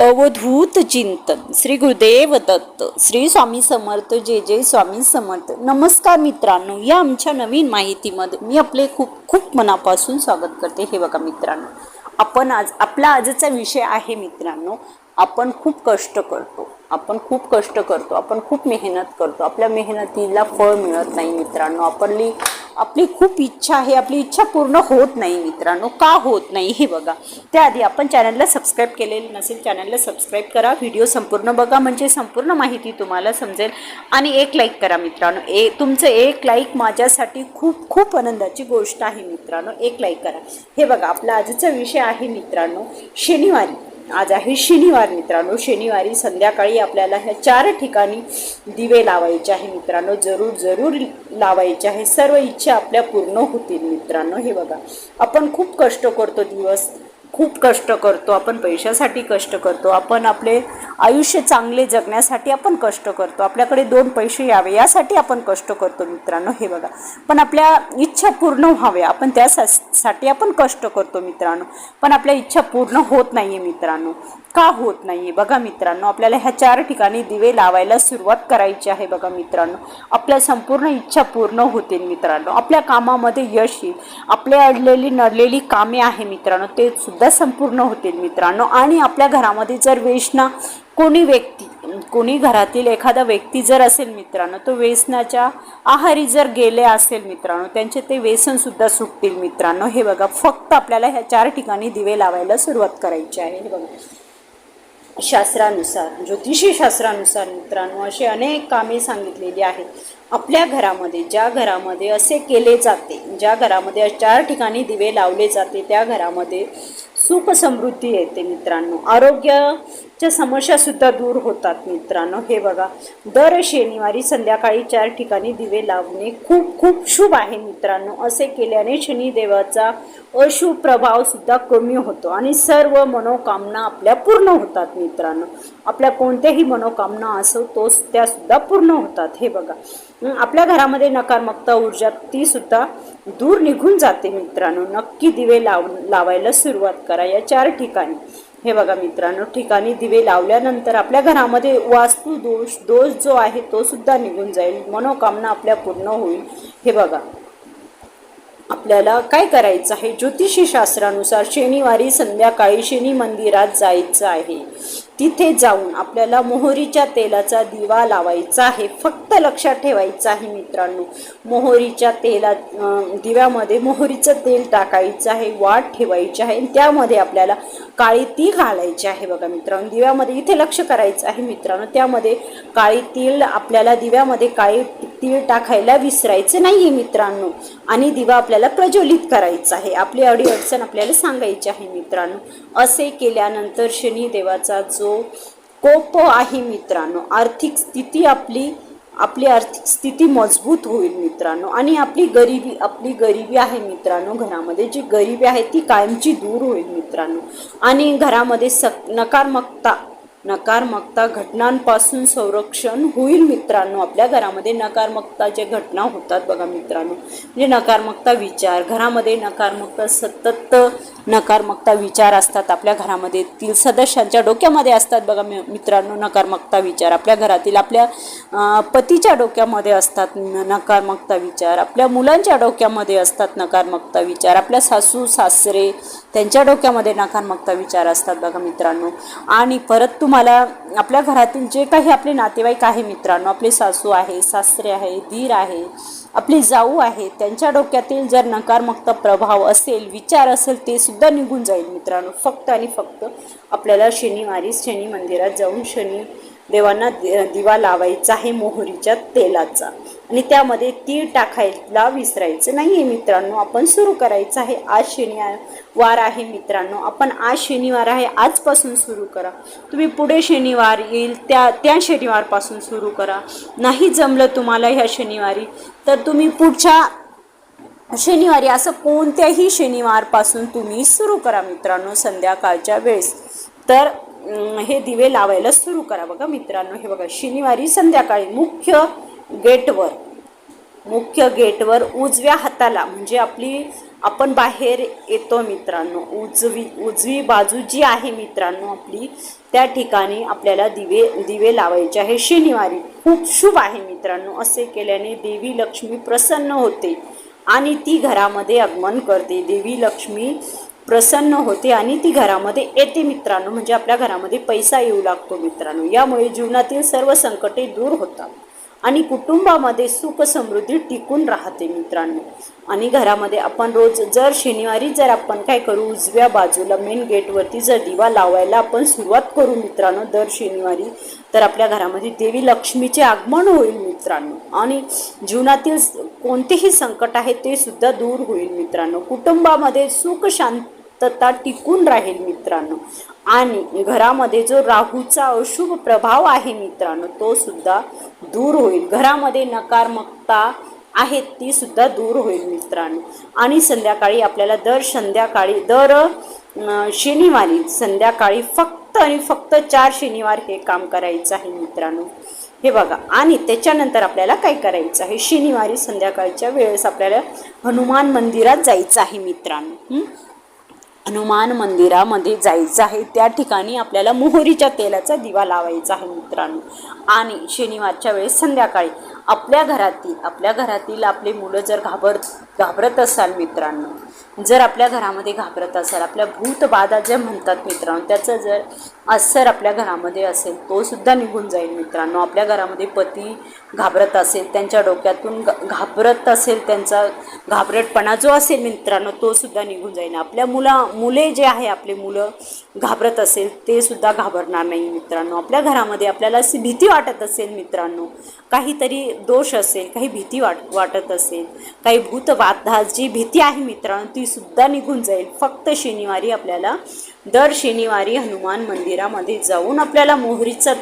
अवधूत चिंतन. श्री गुरुदेव दत्त श्री स्वामी समर्थ जे जे स्वामी समर्थ. नमस्कार मित्रांनो या आमच्या नवीन माहितीमध्ये मी आपले खूप खूप मनापासून स्वागत करते. हे बघा मित्रांनो आपण आज आपला आजचा विषय आहे मित्रांनो आपण खूप कष्ट करतो. आपण खूप कष्ट करतो आपण खूप मेहनत करतो. आपल्या मेहनतीला फळ मिळत नाही मित्रांनो. आपली आपली खूप इच्छा आहे आपली इच्छा पूर्ण होत नाही मित्रांनो. का होत नाही हे बघा. त्याआधी आपण चॅनलला सबस्क्राईब केलेलं नसेल चॅनलला सबस्क्राईब करा. व्हिडिओ संपूर्ण बघा म्हणजे संपूर्ण माहिती तुम्हाला समजेल. आणि एक लाईक करा मित्रांनो. ए तुमचं एक लाईक माझ्यासाठी खूप खूप आनंदाची गोष्ट आहे मित्रांनो. एक लाईक करा. हे बघा आपला आजचा विषय आहे मित्रांनो शनिवारी. आज आहे शनिवार मित्रांनो. शनिवारी संध्याकाळी आपल्याला ह्या चार ठिकाणी दिवे लावायचे आहे मित्रांनो. जरूर जरूर लावायचे आहे. सर्व इच्छा आपल्या पूर्ण होतील मित्रांनो. हे बघा. आपण खूप कष्ट करतो दिवस. खूप कष्ट करतो आपण पैशासाठी कष्ट करतो आपण आपले आयुष्य चांगले जगण्यासाठी आपण कष्ट करतो आपल्याकडे दोन पैसे यावे यासाठी आपण कष्ट करतो मित्रांनो हे बघा. पण आपल्या इच्छा पूर्ण व्हाव्या आपण त्यासाठी आपण कष्ट करतो मित्रांनो. पण आपल्या इच्छा पूर्ण होत नाही आहे मित्रांनो. का होत नाही आहे बघा मित्रांनो आपल्याला ह्या चार ठिकाणी दिवे लावायला सुरुवात करायची आहे बघा मित्रांनो. आपल्या संपूर्ण इच्छा पूर्ण होतील मित्रांनो. आपल्या कामामध्ये यश येईल. आपल्या अडलेली नडलेली कामे आहे मित्रांनो ते सुद्धा संपूर्ण होतील मित्रांनो. आणि आपल्या घरामध्ये जर वेशना कोणी व्यक्ती कोणी घरातील एखादा व्यक्ती जर असेल मित्रांनो तो व्यसनाच्या आहारी जर गेले असेल मित्रांनो त्यांचे ते व्यसनसुद्धा सुटतील मित्रांनो. हे बघा फक्त आपल्याला ह्या चार ठिकाणी दिवे लावायला सुरुवात करायची आहे. हे बघा. शास्त्रानुसार ज्योतिषी शास्त्रानुसार मित्रांनो असे अनेक कामे सांगितलेली आहेत. आपल्या घरामध्ये ज्या घरामध्ये असे केले जाते ज्या घरामध्ये चार ठिकाणी दिवे लावले जाते त्या घरामध्ये सुख समृद्धी येते मित्रांनो. आरोग्य च्या समस्यासुद्धा दूर होतात मित्रांनो. हे बघा दर शनिवारी संध्याकाळी चार ठिकाणी दिवे लावणे खूप खूप शुभ आहे मित्रांनो. असे केल्याने शनिदेवाचा अशुभ प्रभावसुद्धा कमी होतो आणि सर्व मनोकामना आपल्या पूर्ण होतात मित्रांनो. आपल्या कोणत्याही मनोकामना असो तो त्यासुद्धा पूर्ण होतात. हे बघा आपल्या घरामध्ये नकारात्मकता ऊर्जा तीसुद्धा दूर निघून जाते मित्रांनो. नक्की दिवे लाव लावायला सुरुवात करा या चार ठिकाणी. हे बघा मित्रांनो ठिकाणी दिवे लावल्यानंतर आपल्या घरामध्ये वास्तू दोष दोष जो आहे तो सुद्धा निघून जाईल. मनोकामना आपल्या पूर्ण होईल. हे बघा. आपल्याला काय करायचं आहे? ज्योतिषी शास्त्रानुसार शनिवारी संध्याकाळी शनी मंदिरात जायचं आहे. तिथे जाऊन आपल्याला मोहरीच्या तेलाचा दिवा लावायचा आहे. फक्त लक्षात ठेवायचं आहे मित्रांनो मोहरीच्या तेला दिव्यामध्ये मोहरीचं तेल टाकायचं आहे वाट ठेवायची आहे. आणि त्यामध्ये आपल्याला काळी ती घालायची आहे बघा मित्रांनो दिव्यामध्ये इथे लक्ष करायचं आहे मित्रांनो. त्यामध्ये काळी तीळ आपल्याला दिव्यामध्ये काळी तीळ टाकायला विसरायचं नाही आहे मित्रांनो. आणि दिवा आपल्याला प्रज्वलित करायचा आहे. आपली अडी अडचण आपल्याला सांगायची आहे मित्रांनो. असे केल्यानंतर शनिदेवाचा जो कोप आहे मित्रांनो आर्थिक स्थिती आपली आपली आर्थिक स्थिती मजबूत होईल मित्रांनो. आणि आपली गरिबी आपली गरिबी आहे मित्रांनो घरामध्ये. जी गरिबी आहे ती कायमची दूर होईल मित्रांनो. आणि घरामध्ये सक नकारात्मकता नकारात्मकता घटनांपासून संरक्षण होईल मित्रांनो. आपल्या घरामध्ये नकारात्मकता जे घटना होतात बघा मित्रांनो. म्हणजे नकारात्मकता विचार घरामध्ये नकारात्मकता सतत नकारात्मकता विचार असतात आपल्या घरामध्ये. तील सदस्यांच्या डोक्यामध्ये असतात बघा मि- मित्रांनो नकारात्मकता विचार. आपल्या घरातील आपल्या पतीच्या डोक्यामध्ये असतात नकारमकता नकारात्मकता विचार. आपल्या मुलांच्या डोक्यामध्ये असतात नकारात्मकता विचार. आपल्या सासू सासरे त्यांच्या डोक्यामध्ये नकारात्मकता विचार असतात बघा मित्रांनो. आणि परत तुम्हाला आपल्या घरातील जे काही आपले नातेवाईक आहे मित्रांनो आपले सासू आहे सासरे आहे धीर आहे आपली जाऊ आहे त्यांच्या डोक्यातील जर नकारात्मकता प्रभाव असेल विचार असेल ते सुद्धा निघून जाईल मित्रांनो. फक्त आणि फक्त आपल्याला शनिवारी शनी मंदिरात जाऊन शनी देवांना दि- दिवा लावायचा आहे मोहरीच्या तेलाचा. आणि त्यामध्ये तीळ टाकायला विसरायचं नाही आहे मित्रांनो. आपण सुरू करायचं आहे. आज शनिवार आहे मित्रांनो. आपण आज शनिवार आहे. आजपासून सुरू करा. तुम्ही पुढे शनिवार येईल त्या त्या शनिवारपासून सुरू करा. नाही जमलं तुम्हाला ह्या शनिवारी तर तुम्ही पुढच्या शनिवारी असं कोणत्याही शनिवारपासून तुम्ही सुरू करा मित्रांनो संध्याकाळच्या वेळेस. तर हे दिवे लावायला सुरू करा. बघा मित्रांनो हे बघा शनिवारी संध्याकाळी मुख्य गेटवर मुख्य गेटवर उजव्या हाताला म्हणजे आपली आपण बाहेर येतो मित्रांनो उजवी उजवी बाजू जी आहे मित्रांनो आपली त्या ठिकाणी आपल्याला दिवे दिवे लावायचे आहे. शनिवारी खूप शुभ आहे मित्रांनो असे केल्याने देवी लक्ष्मी प्रसन्न होते आणि ती घरामध्ये आगमन करते. देवी लक्ष्मी प्रसन्न होते आणि ती घरामध्ये येते मित्रांनो. म्हणजे आपल्या घरामध्ये पैसा येऊ लागतो मित्रांनो. यामुळे जीवनातील सर्व संकटे दूर होतात. आणि कुटुंबामध्ये सुख समृद्धी टिकून राहते मित्रांनो. आणि घरामध्ये आपण रोज जर शनिवारी जर आपण काय करू उजव्या बाजूला मेन गेटवरती जर दिवा लावायला आपण सुरुवात करू मित्रांनो दर शनिवारी तर आपल्या घरामध्ये देवी लक्ष्मीचे आगमन होईल मित्रांनो. आणि जीवनातील कोणतेही संकट आहे ते सुद्धा दूर होईल मित्रांनो. कुटुंबामध्ये सुख शांत शांतता टिकून राहील मित्रांनो. आणि घरामध्ये जो राहूचा अशुभ प्रभाव आहे मित्रांनो तो सुद्धा दूर होईल. घरामध्ये नकारमकता आहेत ती सुद्धा दूर होईल मित्रांनो. आणि संध्याकाळी आपल्याला दर संध्याकाळी दर शनिवारी संध्याकाळी फक्त आणि फक्त चार शनिवार हे काम करायचं आहे मित्रांनो. हे बघा आणि त्याच्यानंतर आपल्याला काय करायचं आहे? शनिवारी संध्याकाळच्या वेळेस आपल्याला हनुमान मंदिरात जायचं आहे मित्रांनो. हनुमान मंदिरामध्ये जायचं आहे. त्या ठिकाणी आपल्याला मोहरीच्या तेलाचा दिवा लावायचा आहे मित्रांनो. आणि शनिवारच्या वेळेस संध्याकाळी आपल्या घरातील आपल्या घरातील आपले मुलं जर घाबर घाबरत असाल मित्रांनो जर आपल्या घरामध्ये घाबरत असाल आपल्या भूतबाधा जे म्हणतात मित्रांनो त्याचं जर अस्सर आपल्या घरामध्ये असेल तो सुद्धा निघून जाईल मित्रांनो. आपल्या घरामध्ये पती घाबरत असेल त्यांच्या डोक्यातून घ- घाबरत असेल त्यांचा घाबरटपणा जो असेल मित्रांनो तो सुद्धा निघून जाईल. आपल्या मुला मुले जे आहे आपले मुलं घाबरत असेल ते सुद्धा घाबरणार नाही मित्रांनो. आपल्या घरामध्ये आपल्याला अशी भीती वाटत असेल मित्रांनो. काहीतरी दोष असेल काही भीती वाट वाटत असेल काही भूतबाधा जी भीती आहे मित्रांनो ती सुद्धा निघून जाईल. फक्त शनिवारी आपल्याला दर शनिवारी हनुमान मंदिरामध्ये जाऊन आपल्याला मोहरीचा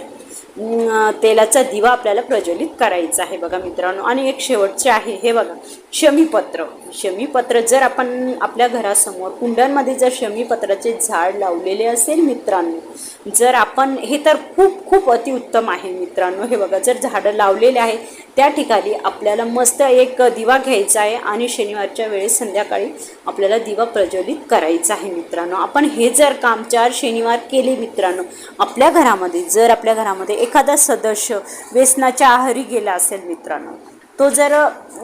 तेलाचा दिवा आपल्याला प्रज्वलित करायचा आहे बघा मित्रांनो. आणि एक शेवटचे आहे हे बघा शमीपत्र. शमीपत्र जर आपण आपल्या घरासमोर कुंड्यांमध्ये जर शमीपत्राचे झाड लावलेले असेल मित्रांनो जर आपण हे तर खूप खूप अतिउत्तम आहे मित्रांनो. हे बघा जर झाडं लावलेले आहे त्या ठिकाणी आपल्याला मस्त एक दिवा घ्यायचा आहे आणि शनिवारच्या वेळेस संध्याकाळी आपल्याला दिवा प्रज्वलित करायचा आहे मित्रांनो. आपण हे जर काम चार शनिवार केले मित्रांनो आपल्या घरामध्ये जर आपल्या घरामध्ये एखादा सदस्य व्यसनाच्या आहारी गेला असेल मित्रांनो तो जर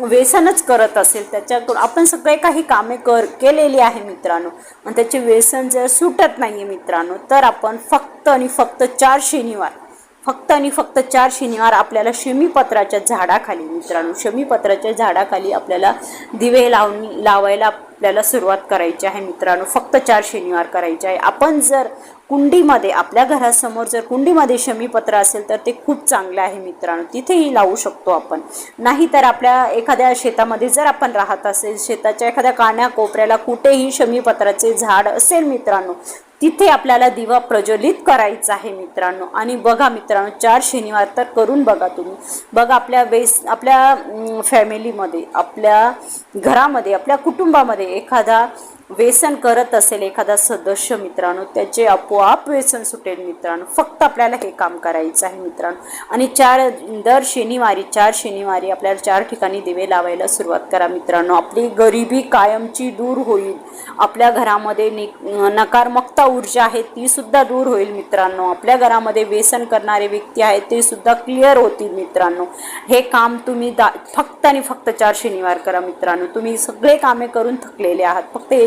व्यसनच करत असेल त्याच्याकडून आपण सगळे काही कामे कर केलेली आहे मित्रांनो आणि त्याचे व्यसन जर सुटत नाही आहे मित्रांनो तर आपण फक्त आणि फक्त चार शनिवार फक्त आणि फक्त चार शनिवार आपल्याला शमीपत्राच्या झाडाखाली मित्रांनो शमीपत्राच्या झाडाखाली आपल्याला दिवे लावणी लावायला आपल्याला सुरुवात करायची आहे मित्रांनो. फक्त चार शनिवार करायचे आहे. आपण जर कुंडीमध्ये आपल्या घरासमोर जर कुंडीमध्ये शमीपत्र असेल तर ते खूप चांगलं आहे मित्रांनो. तिथेही लावू शकतो आपण. नाहीतर आपल्या एखाद्या शेतामध्ये जर आपण राहत असेल शेताच्या एखाद्या काण्या कोपऱ्याला कुठेही शमीपत्राचे झाड असेल मित्रांनो तिथे आपल्याला दिवा प्रज्वलित करायचा आहे मित्रांनो. आणि बघा मित्रांनो चार शनिवार तर करून बघा तुम्ही. बघा आपल्या वेस आपल्या फॅमिलीमध्ये आपल्या घरामध्ये आपल्या कुटुंबामध्ये एखादा व्यसन करत असेल एखादा सदस्य मित्रांनो त्याचे आपोआप व्यसन सुटेल मित्रांनो. फक्त आपल्याला हे काम करायचं आहे मित्रांनो. आणि चार दर शनिवारी चार शनिवारी आपल्याला चार ठिकाणी दिवे लावायला सुरुवात करा मित्रांनो. आपली गरिबी कायमची दूर होईल. आपल्या घरामध्ये नि नकारात्मकता ऊर्जा आहे तीसुद्धा दूर होईल मित्रांनो. आपल्या घरामध्ये व्यसन करणारे व्यक्ती आहेत ते सुद्धा क्लिअर होतील मित्रांनो. हे काम तुम्ही दा फक्त आणि फक्त चार शनिवार करा मित्रांनो. तुम्ही सगळे कामे करून थकलेले आहात. फक्त हे